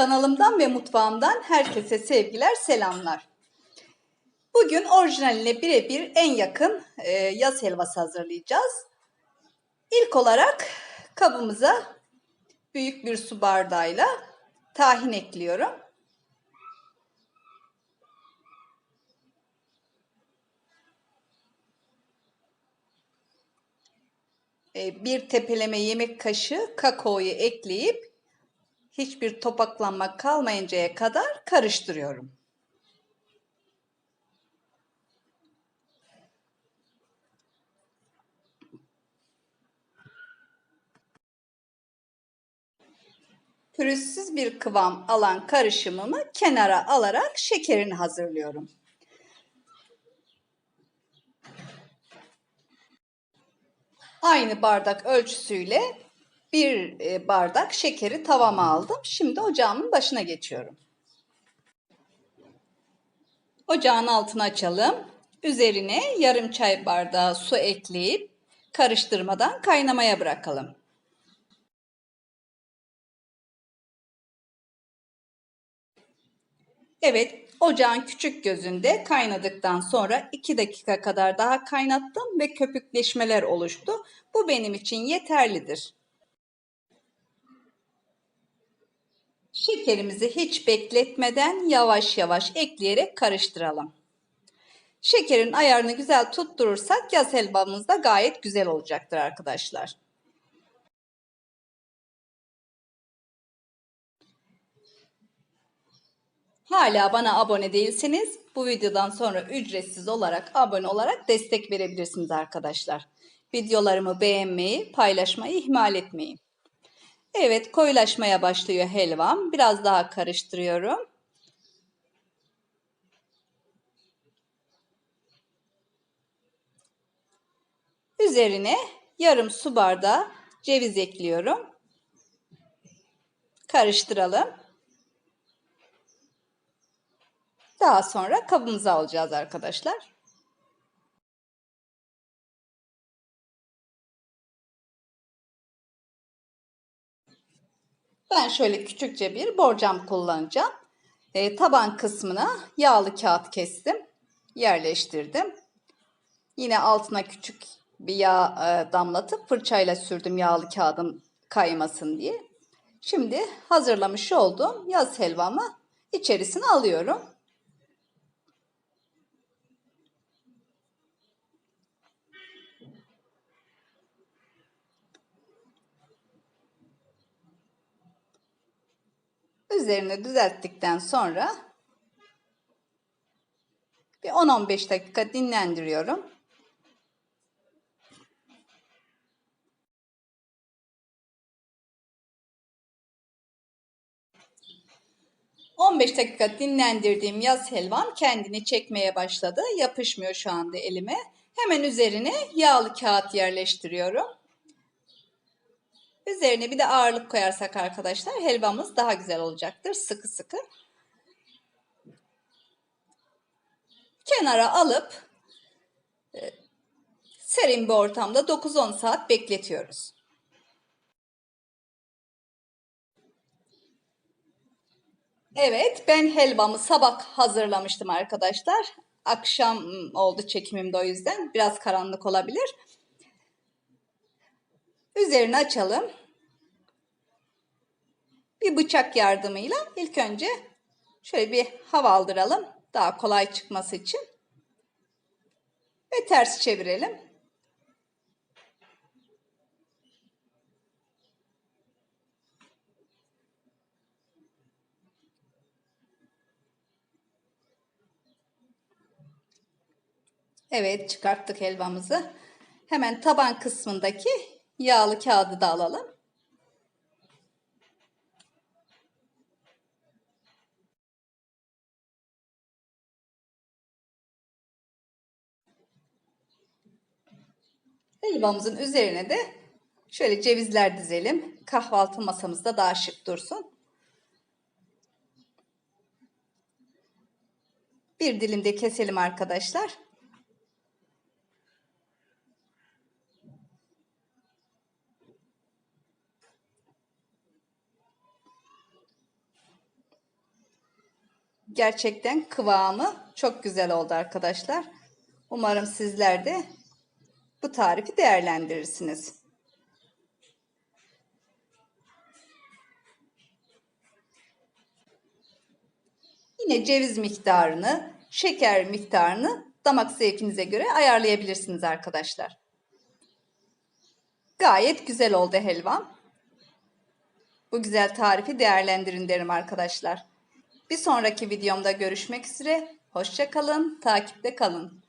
Kanalımdan ve mutfağımdan herkese sevgiler, selamlar. Bugün orijinaline birebir en yakın e, yaz helvası hazırlayacağız. İlk olarak kabımıza büyük bir su bardağıyla tahin ekliyorum. E, bir tepeleme yemek kaşığı kakaoyu ekleyip hiçbir topaklanma kalmayıncaya kadar karıştırıyorum. Pürüzsüz bir kıvam alan karışımımı kenara alarak şekerini hazırlıyorum. Aynı bardak ölçüsüyle bir e, bardak şekeri tavama aldım. Şimdi ocağımın başına geçiyorum. Ocağın altını açalım. Üzerine yarım çay bardağı su ekleyip karıştırmadan kaynamaya bırakalım. Evet, ocağın küçük gözünde kaynadıktan sonra 2 dakika kadar daha kaynattım ve köpükleşmeler oluştu. Bu benim için yeterlidir. Şekerimizi hiç bekletmeden yavaş yavaş ekleyerek karıştıralım. Şekerin ayarını güzel tutturursak yaz helvamız da gayet güzel olacaktır arkadaşlar. Hala bana abone değilseniz bu videodan sonra ücretsiz olarak abone olarak destek verebilirsiniz arkadaşlar. Videolarımı beğenmeyi, paylaşmayı ihmal etmeyin. Evet koyulaşmaya başlıyor helvam. Biraz daha karıştırıyorum. Üzerine yarım su bardağı ceviz ekliyorum. Karıştıralım. Daha sonra kabımıza alacağız arkadaşlar. Ben şöyle küçükçe bir borcam kullanacağım. E, taban kısmına yağlı kağıt kestim. Yerleştirdim. Yine altına küçük bir yağ e, damlatıp fırçayla sürdüm yağlı kağıdım kaymasın diye. Şimdi hazırlamış olduğum yaz helvamı içerisine alıyorum. Üzerine düzelttikten sonra bir 10-15 dakika dinlendiriyorum. ...15 dakika dinlendirdiğim yaz helvam kendini çekmeye başladı. Yapışmıyor şu anda elime. Hemen üzerine yağlı kağıt yerleştiriyorum. Üzerine bir de ağırlık koyarsak arkadaşlar helvamız daha güzel olacaktır. Sıkı sıkı. Kenara alıp e, serin bir ortamda 9-10 saat bekletiyoruz. Evet ben helvamı sabah hazırlamıştım arkadaşlar. Akşam oldu çekimimde o yüzden biraz karanlık olabilir. Üzerini açalım. Bir bıçak yardımıyla ilk önce şöyle bir hava aldıralım. Daha kolay çıkması için. Ve ters çevirelim. Evet çıkarttık helvamızı. Hemen taban kısmındaki yağlı kağıdı da alalım. Helvamızın üzerine de şöyle cevizler dizelim. Kahvaltı masamızda daha şık dursun. Bir dilim de keselim arkadaşlar. gerçekten kıvamı çok güzel oldu arkadaşlar. Umarım sizler de bu tarifi değerlendirirsiniz. Yine ceviz miktarını, şeker miktarını damak zevkinize göre ayarlayabilirsiniz arkadaşlar. Gayet güzel oldu helvam. Bu güzel tarifi değerlendirin derim arkadaşlar. Bir sonraki videomda görüşmek üzere. Hoşça kalın, takipte kalın.